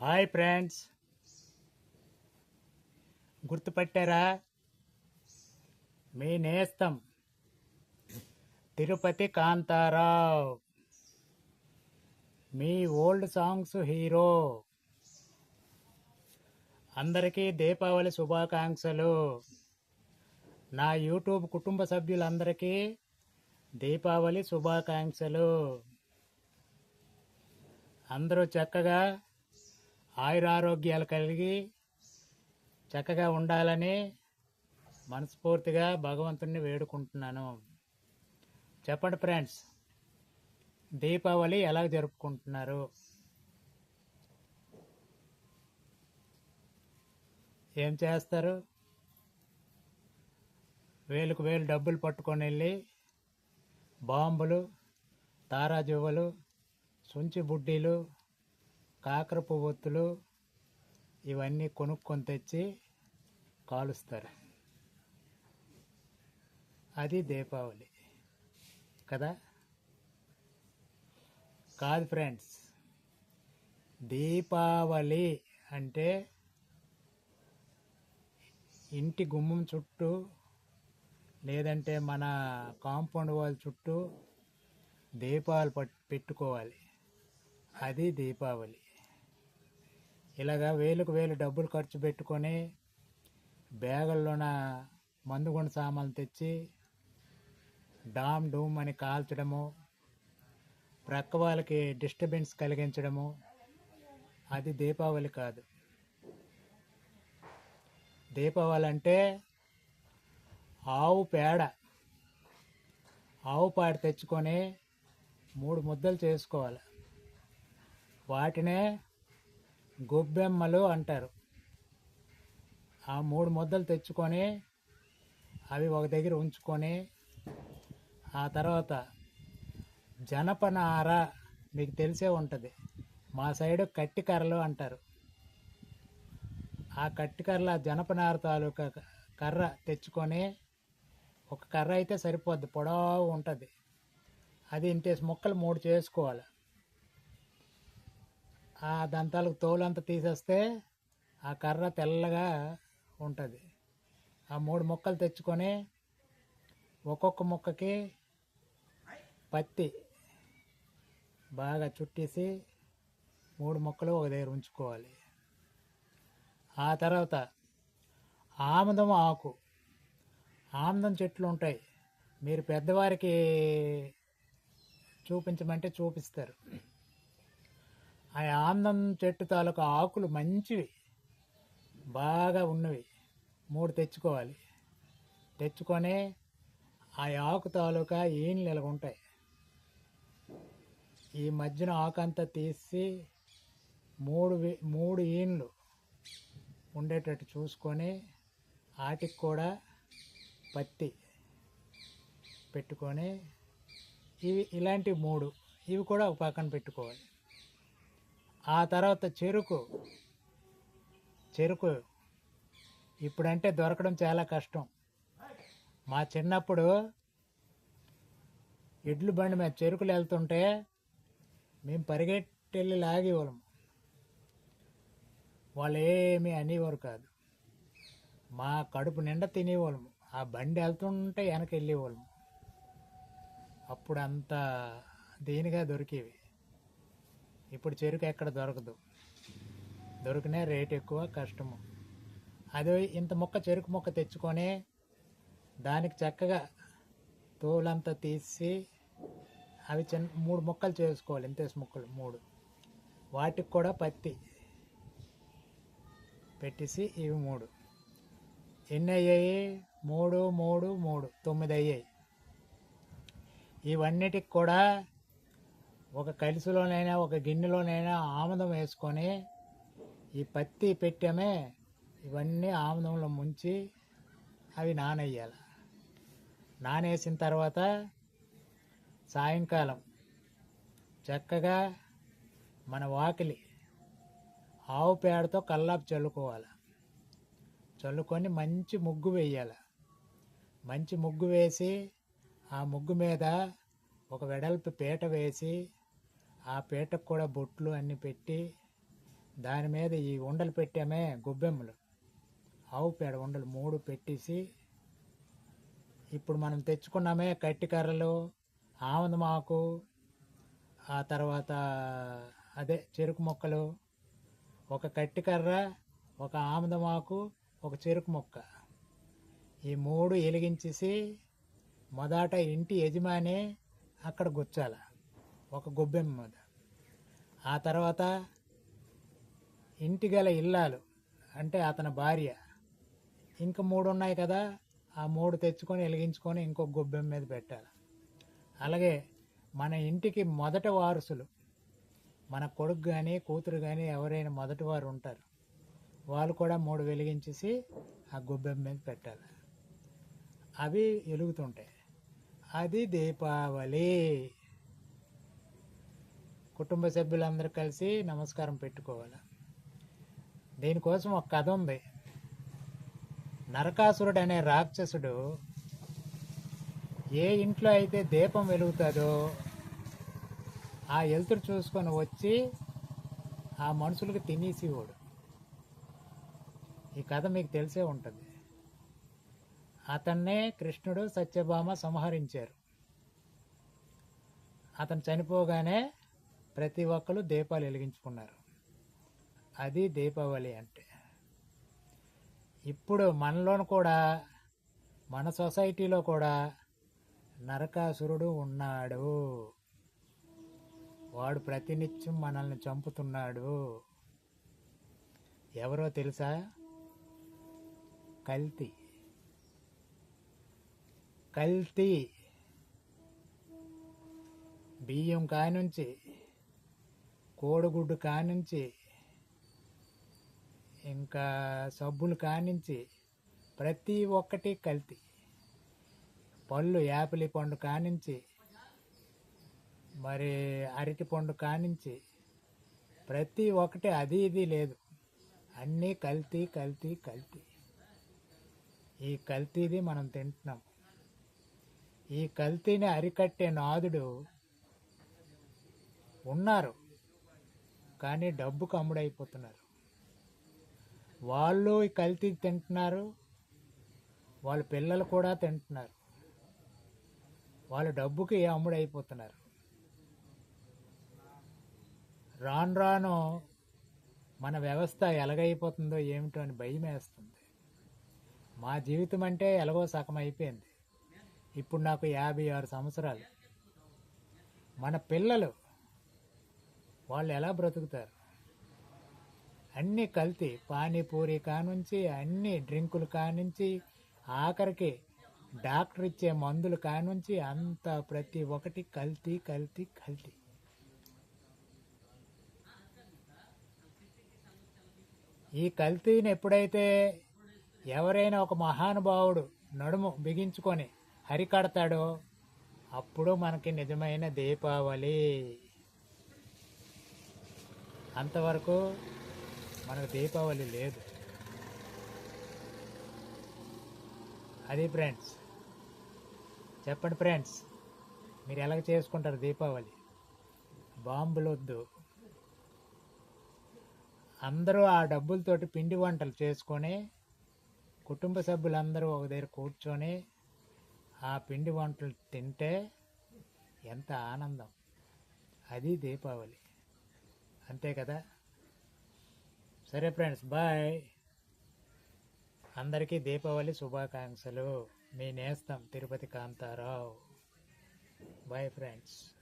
Hi friends. గుర్తుపట్టారా? మీ నేస్తం. తిరుపతి కాంతారావు. మీ ఓల్డ్ సాంగ్స్ హీరో. అందరికీ దీపావళి శుభాకాంక్షలు. నా యూట్యూబ్ కుటుంబ సభ్యులందరికీ దీపావళి శుభాకాంక్షలు. అందరూ చక్కగా ఆయురారోగ్యాలు కలిగి చక్కగా ఉండాలని మనస్ఫూర్తిగా భగవంతుణ్ణి వేడుకుంటున్నాను. చెప్పండి ఫ్రెండ్స్ దీపావళి ఎలా జరుపుకుంటున్నారు? ఏం చేస్తారు? వేలుకు వేలు డబ్బులు పట్టుకొని వెళ్ళి బాంబులు తారాజువ్వలు సుంచి బుడ్డీలు కాకర పువ్వొత్తులు ఇవన్నీ కొనుక్కొని తెచ్చి కాలుస్తారు. అది దీపావళి. కదా? కాదు ఫ్రెండ్స్ దీపావళి అంటే ఇంటి గుమ్మం చుట్టూ లేదంటే మన కాంపౌండ్ వాళ్ళ చుట్టూ దీపాలు పట్ పెట్టుకోవాలి. అది దీపావళి. ఇలాగా వేలకు వేలు డబ్బులు ఖర్చు పెట్టుకొని బ్యాగుల్లోన మందుగుండ సామాన్లు తెచ్చి డామ్ డూమ్ అని కాల్చడము ప్రక్క వాళ్ళకి డిస్టర్బెన్స్ కలిగించడము అది దీపావళి కాదు. దీపావళి అంటే ఆవు పేడ ఆవు పేడ తెచ్చుకొని మూడు ముద్దలు చేసుకోవాలి. వాటినే గొబ్బెమ్మలు అంటారు. ఆ మూడు ముద్దలు తెచ్చుకొని అవి ఒక దగ్గర ఉంచుకొని ఆ తర్వాత జనపనార మీకు తెలిసే ఉంటుంది. మా సైడు కట్టికర్రలు అంటారు. ఆ కట్టికర్రల జనపనార తాలూకా కర్ర తెచ్చుకొని ఒక కర్ర అయితే సరిపోద్ది పొడవు ఉంటుంది. అది ఇంతేసి ముక్కలు మూడు చేసుకోవాలి. ఆ దంతాలకు తోలంతా తీసేస్తే ఆ కర్ర తెల్లగా ఉంటుంది. ఆ మూడు ముక్కలు తెచ్చుకొని ఒక్కొక్క ముక్కకి పత్తి బాగా చుట్టేసి మూడు ముక్కలు ఒక దగ్గర ఉంచుకోవాలి. ఆ తర్వాత ఆముదం ఆకు. ఆముదం చెట్లు ఉంటాయి. మీరు పెద్దవారికి చూపించమంటే చూపిస్తారు. ఆ ఆందం చెట్టు తాలూకా ఆకులు మంచివి. బాగా ఉన్నవి. మూడు తెచ్చుకోవాలి. తెచ్చుకొని ఆ ఆకు తాలూకా ఈన్లు ఇలా ఉంటాయి ఈ మధ్యన ఆకు అంతా తీసి మూడు మూడు ఈన్లు ఉండేటట్టు చూసుకొని ఆటికి కూడా పత్తి పెట్టుకొని ఇవి ఇలాంటి మూడు ఇవి కూడా ఒక పక్కన పెట్టుకోవాలి. ఆ తర్వాత చెరుకు. చెరుకు ఇప్పుడంటే దొరకడం చాలా కష్టం. మా చిన్నప్పుడు ఎడ్లు బండి మీద చెరుకులు వెళ్తుంటే మేము పరిగెట్టెళ్ళి లాగేవాళ్ళము వాళ్ళు. ఏమీ అనేవారు కాదు. మా కడుపు నిండా తినేవాళ్ళము ఆ బండి వెళ్తుంటే వెనక వెళ్ళేవాళ్ళము అప్పుడు అంత దీనిగా దొరికేవి? ఇప్పుడు చెరుకు ఎక్కడ దొరకదు. దొరికినా రేట్ ఎక్కువ కష్టము. అదే ఇంత మొక్క చెరుకు మొక్క తెచ్చుకొని దానికి చక్కగా తోలంతా తీసి అవి చిన్న మూడు మొక్కలు చేసుకోవాలి. ఇంతేసి మొక్కలు మూడు. వాటికి కూడా పత్తి పెట్టేసి ఇవి మూడు. ఎన్ని అయ్యాయి? మూడు మూడు మూడు. తొమ్మిది అయ్యాయి. ఇవన్నిటికి కూడా ఒక కలిసిలోనైనా ఒక గిన్నెలోనైనా ఆముదం వేసుకొని ఈ పత్తి పెట్టామే ఇవన్నీ ఆముదంలో ముంచి అవి నానయ్యాలి నానేసిన తర్వాత సాయంకాలం చక్కగా మన వాకిలి ఆవు పేడతో కల్లాపు చల్లుకోవాలి. చల్లుకొని మంచి ముగ్గు వేయాలి. మంచి ముగ్గు వేసి ఆ ముగ్గు మీద ఒక వెడల్పు పీట వేసి ఆ పీటకు కూడా బొట్లు అన్నీ పెట్టి దాని మీద ఈ ఉండలు పెట్టామే గొబ్బెమ్మలు. ఆవు పేడ ఉండలు మూడు పెట్టేసి ఇప్పుడు మనం తెచ్చుకున్నామే కట్టి కర్రలు ఆముదమాకు ఆ తర్వాత అదే చెరుకు మొక్కలు ఒక కట్టి కర్ర ఒక ఆముదమాకు ఒక చెరుకు మొక్క. ఈ మూడు వెలిగించేసి మొదట ఇంటి యజమాని అక్కడ గుచ్చాల. ఒక గొబ్బెమ్మ మీద ఆ తర్వాత ఇంటి గల ఇల్లాలు అంటే అతని భార్య. ఇంకా మూడు ఉన్నాయి కదా ఆ మూడు తెచ్చుకొని వెలిగించుకొని ఇంకొక గొబ్బెమ్మ మీద పెట్టాలి. అలాగే మన ఇంటికి మొదట వారసులు మన కొడుకు కానీ కూతురు కానీ ఎవరైనా మొదటి వారు ఉంటారు. వాళ్ళు కూడా మూడు వెలిగించేసి ఆ గొబ్బెమ్మ మీద పెట్టాలి. అవి వెలుగుతుంటాయి. అది దీపావళి. కుటుంబ సభ్యులందరూ కలిసి నమస్కారం పెట్టుకోవాలి? దీనికోసం ఒక కథ ఉంది. నరకాసురుడు అనే రాక్షసుడు ఏ ఇంట్లో అయితే దీపం వెలుగుతుందో ఆ వెలుతురు చూసుకొని వచ్చి ఆ మనుషులకు తినేసేవాడు. ఈ కథ మీకు తెలిసే ఉంటుంది. అతన్నే కృష్ణుడు సత్యభామ సంహరించారు. అతను చనిపోగానే ప్రతి ఒక్కరు దీపాలు వెలిగించుకున్నారు. అది దీపావళి అంటే. ఇప్పుడు మనలోను కూడా మన సొసైటీలో కూడా నరకాసురుడు ఉన్నాడు. వాడు ప్రతినిత్యం మనల్ని చంపుతున్నాడు. ఎవరో తెలుసా? కల్తీ. కల్తీ. బియ్యం కానుంచి కోడిగుడ్డు కానుంచి ఇంకా సబ్బులు కానించి ప్రతి ఒక్కటి కల్తీ. పళ్ళు యాపిలి పండు కానించి మరి అరటి పండు కానించి ప్రతి ఒక్కటి అది ఇది లేదు. అన్నీ కల్తీ కల్తీ కల్తీ. ఈ కల్తీది మనం తింటున్నాం. ఈ కల్తీని అరికట్టే నాదుడు ఉన్నారు. కానీ డబ్బుకు అమ్ముడైపోతున్నారు. వాళ్ళు కల్తీ తింటున్నారు. వాళ్ళ పిల్లలు కూడా తింటున్నారు. వాళ్ళ డబ్బుకి అమ్ముడైపోతున్నారు? రాను రాను మన వ్యవస్థ ఎలాగైపోతుందో ఏమిటో అని భయం వేస్తుంది. మా జీవితం అంటే ఎలాగో సగం అయిపోయింది. ఇప్పుడు నాకు యాభై ఆరు సంవత్సరాలు. మన పిల్లలు వాళ్ళు ఎలా బ్రతుకుతారు? అన్నీ కల్తీ. పానీపూరి కానుంచి అన్ని డ్రింకులు కానుంచి ఆఖరికి డాక్టర్ ఇచ్చే మందులు కానుంచి అంత ప్రతి ఒక్కటి కల్తీ కల్తీ కల్తీ. ఈ కల్తీని ఎప్పుడైతే ఎవరైనా ఒక మహానుభావుడు నడుము బిగించుకొని హరికడతాడో అప్పుడు మనకి నిజమైన దీపావళి. అంతవరకు మనకు దీపావళి లేదు. అది ఫ్రెండ్స్ చెప్పండి ఫ్రెండ్స్ మీరు ఎలాగ చేసుకుంటారు దీపావళి? బాంబులు వద్దు అందరూ ఆ డబ్బులతోటి పిండి వంటలు చేసుకొని కుటుంబ సభ్యులందరూ ఒక దగ్గర కూర్చొని ఆ పిండి వంటలు తింటే ఎంత ఆనందం. అది దీపావళి. అంతే కదా? సరే ఫ్రెండ్స్ బాయ్. అందరికీ దీపావళి శుభాకాంక్షలు. మీ నేస్తం తిరుపతి కాంతారావు. Bye friends.